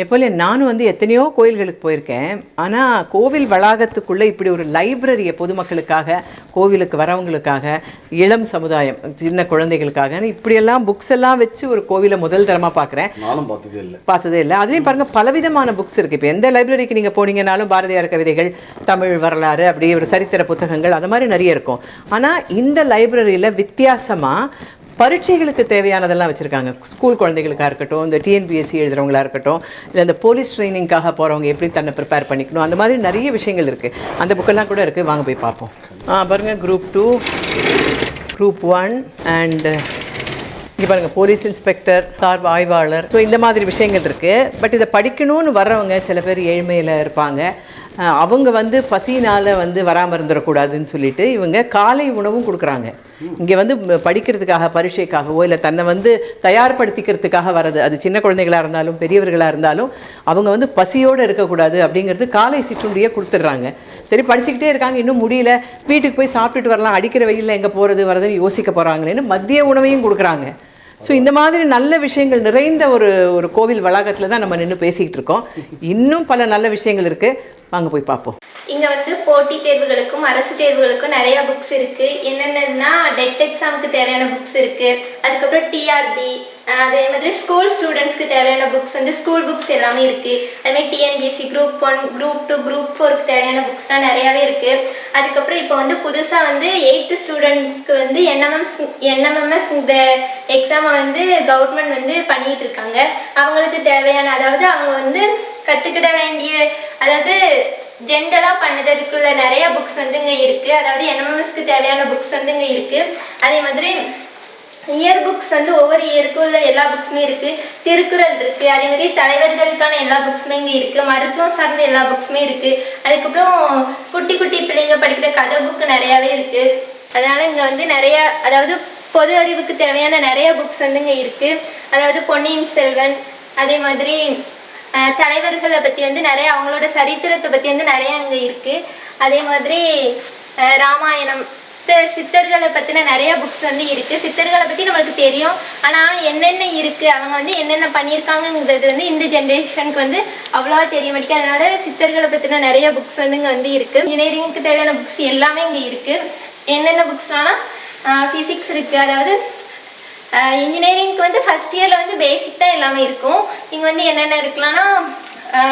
Napoleon நானும் வந்து எத்தனையோ கோயில்களுக்கு போயிருக்கேன். ஆனால் கோவில் வளாகத்துக்குள்ளே இப்படி ஒரு லைப்ரரியை பொதுமக்களுக்காக கோவிலுக்கு வரவங்களுக்காக இளம் சமுதாயம் சின்ன குழந்தைகளுக்காக இப்படியெல்லாம் புக்ஸ் எல்லாம் வச்சு ஒரு கோவிலை முதல் தரமாக பார்க்குறேன். நானும் பார்த்ததே இல்லை. பார்த்ததே இல்லை. அதுலேயும் பாருங்க பலவிதமான புக்ஸ் இருக்குது இப்போ எந்த லைப்ரரிக்கு நீங்கள் போனீங்கனாலும் பாரதியார் கவிதைகள் தமிழ் வரலாறு அப்படி ஒரு சரித்திர புத்தகங்கள் அது மாதிரி நிறைய இருக்கும். ஆனால் இந்த லைப்ரரியில் வித்தியாசமாக பரீட்சைகளுக்கு தேவையானதெல்லாம் வச்சுருக்காங்க. ஸ்கூல் குழந்தைகளுக்காக இருக்கட்டும் இந்த டிஎன்பிஎஸ்சி எழுதுறவங்களா இருக்கட்டும் இல்லை இந்த போலீஸ் ட்ரைனிங்காக போகிறவங்க எப்படி தன்னை ப்ரிப்பேர் பண்ணிக்கணும் அந்த மாதிரி நிறைய விஷயங்கள் இருக்குது அந்த புக்கெல்லாம் கூட இருக்குது வாங்க போய் பார்ப்போம். பாருங்கள் group two group one and இங்கே பாருங்கள் போலீஸ் இன்ஸ்பெக்டர் சார்பு ஆய்வாளர். ஸோ இந்த மாதிரி விஷயங்கள் இருக்குது பட் இதை படிக்கணும்னு வர்றவங்க சில பேர் ஏழ்மையில் இருப்பாங்க. அவங்க வந்து பசினால் வந்து வராமல் இருந்துடக்கூடாதுன்னு சொல்லிட்டு இவங்க காலை உணவும் கொடுக்குறாங்க. இங்கே வந்து படிக்கிறதுக்காக பரீட்சைக்காகவோ இல்லை தன்னை வந்து தயார்படுத்திக்கிறதுக்காக வர்றது. அது சின்ன குழந்தைகளாக இருந்தாலும் பெரியவர்களாக இருந்தாலும் அவங்க வந்து பசியோடு இருக்கக்கூடாது அப்படிங்கிறது காலை சிற்றுண்டியே கொடுத்துட்றாங்க. சரி படிச்சுக்கிட்டே இருக்காங்க. இன்னும் முடியல. வீட்டுக்கு போய் சாப்பிட்டுட்டு வரலாம். அடிக்கிற வெயிலில் எங்கே போகிறது வரதுன்னு யோசிக்க போகிறாங்களேன்னு மதிய உணவையும் கொடுக்குறாங்க. ஸோ இந்த மாதிரி நல்ல விஷயங்கள் நிறைந்த ஒரு ஒரு கோவில் வளாகத்தில் தான் நம்ம நின்று பேசிக்கிட்டு இருக்கோம். இன்னும் பல நல்ல விஷயங்கள் இருக்குது வாங்க போய் பார்ப்போம். இங்கே வந்து போட்டி தேர்வுகளுக்கும் அரசு தேர்வுகளுக்கும் நிறைய புக்ஸ் இருக்கு. என்னென்னன்னா டெட் எக்ஸாமுக்கு தேவையான புக்ஸ் இருக்கு. அதுக்கப்புறம் டிஆர்பி அதே மாதிரி ஸ்கூல் ஸ்டூடெண்ட்ஸ்க்கு தேவையான புக்ஸ் வந்து ஸ்கூல் புக்ஸ் எல்லாமே இருக்கு. அதுமாதிரி TNPSC group one group two group ஃபோருக்கு தேவையான புக்ஸ்லாம் நிறையாவே இருக்கு. அதுக்கப்புறம் இப்போ வந்து புதுசாக வந்து எயித்து ஸ்டூடெண்ட்ஸ்க்கு வந்து என்எம்எம்ஸ் என்எம்எம்எஸ் இந்த எக்ஸாமை வந்து கவர்மெண்ட் வந்து பண்ணிட்டு இருக்காங்க. அவங்களுக்கு தேவையான அதாவது அவங்க வந்து கற்றுக்கிட வேண்டிய அதாவது ஜென்ரலாக பண்ணதுக்குள்ள நிறைய புக்ஸ் வந்துங்க இருக்குது அதாவது என்எம்எஸ்க்கு தேவையான புக்ஸ் வந்துங்க இருக்குது அதே மாதிரி இயர் புக்ஸ் வந்து ஒவ்வொரு இயருக்கும் உள்ள எல்லா புக்ஸுமே இருக்குது திருக்குறள் இருக்குது அதே மாதிரி தலைவர்களுக்கான எல்லா புக்ஸுமே இங்கே இருக்குது மருத்துவம் சார்ந்த எல்லா புக்ஸுமே இருக்குது அதுக்கப்புறம் குட்டி குட்டி பிள்ளைங்க படிக்கிற கதை புக்கு நிறையாவே இருக்குது அதனால் இங்கே வந்து நிறைய அதாவது பொது அறிவுக்கு தேவையான நிறைய புக்ஸ் வந்து இங்கே இருக்குது அதாவது பொன்னியின் செல்வன் அதே மாதிரி தலைவர்களை பற்றி வந்து நிறைய அவங்களோட சரித்திரத்தை பற்றி வந்து நிறைய அங்கே இருக்குது அதே மாதிரி ராமாயணம் சித்தர்களை பற்றின நிறைய புக்ஸ் வந்து இருக்குது சித்தர்களை பற்றி நம்மளுக்கு தெரியும். ஆனால் என்னென்ன இருக்குது அவங்க வந்து என்னென்ன பண்ணியிருக்காங்கங்கிறது வந்து இந்த ஜென்ரேஷனுக்கு வந்து அவ்வளோவா தெரிய மாட்டேங்குது. அதனால சித்தர்களை பற்றின நிறைய புக்ஸ் வந்து இங்கே வந்து இருக்குது இன்ஜினியரிங்க்கு தேவையான புக்ஸ் எல்லாமே இங்கே இருக்குது என்னென்ன புக்ஸ்லாம் ஃபிசிக்ஸ் இருக்குது அதாவது இன்ஜினியரிங்க்கு வந்து ஃபஸ்ட் இயரில் வந்து பேசிக் தான் எல்லாமே இருக்கும். இங்கே வந்து என்னென்ன இருக்கலாம்னா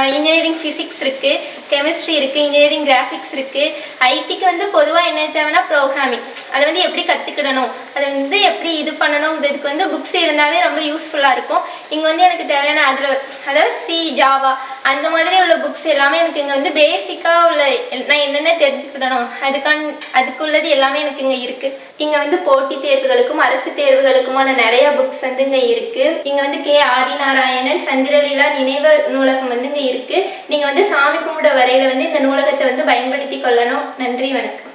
இன்ஜினியரிங் ஃபிசிக்ஸ் இருக்குது கெமிஸ்ட்ரி இருக்குது இன்ஜினியரிங் கிராஃபிக்ஸ் இருக்குது ஐடிக்கு வந்து பொதுவாக என்ன தேவைன்னா ப்ரோக்ராமிங் அதை வந்து எப்படி கற்றுக்கிடணும் அதை வந்து எப்படி இது பண்ணணுங்கிறதுக்கு வந்து புக்ஸ் இருந்தாலே ரொம்ப யூஸ்ஃபுல்லாக இருக்கும். இங்கே வந்து எனக்கு தேவையான அதில் அதாவது சி ஜாவா அந்த மாதிரி உள்ள புக்ஸ் எல்லாமே எனக்கு இங்கே வந்து பேசிக்காக உள்ள நான் என்னென்ன தெரிஞ்சுக்கிடணும் அதுக்கான அதுக்குள்ளது எல்லாமே எனக்கு இங்கே இருக்குது இங்கே வந்து போட்டித் தேர்வுகளுக்கும் அரசு தேர்வுகளுக்குமான நிறைய புக்ஸ் வந்து இங்கே இருக்குது இங்கே வந்து கே ஆதிநாராயணன் சந்திரலீலா நினைவு நூலகம் வந்து இங்கே இருக்குது நீங்கள் வந்து சாமி கும்பிட வரையில வந்து இந்த நூலகத்தை வந்து பயன்படுத்தி கொள்ளணும். நன்றி வணக்கம்.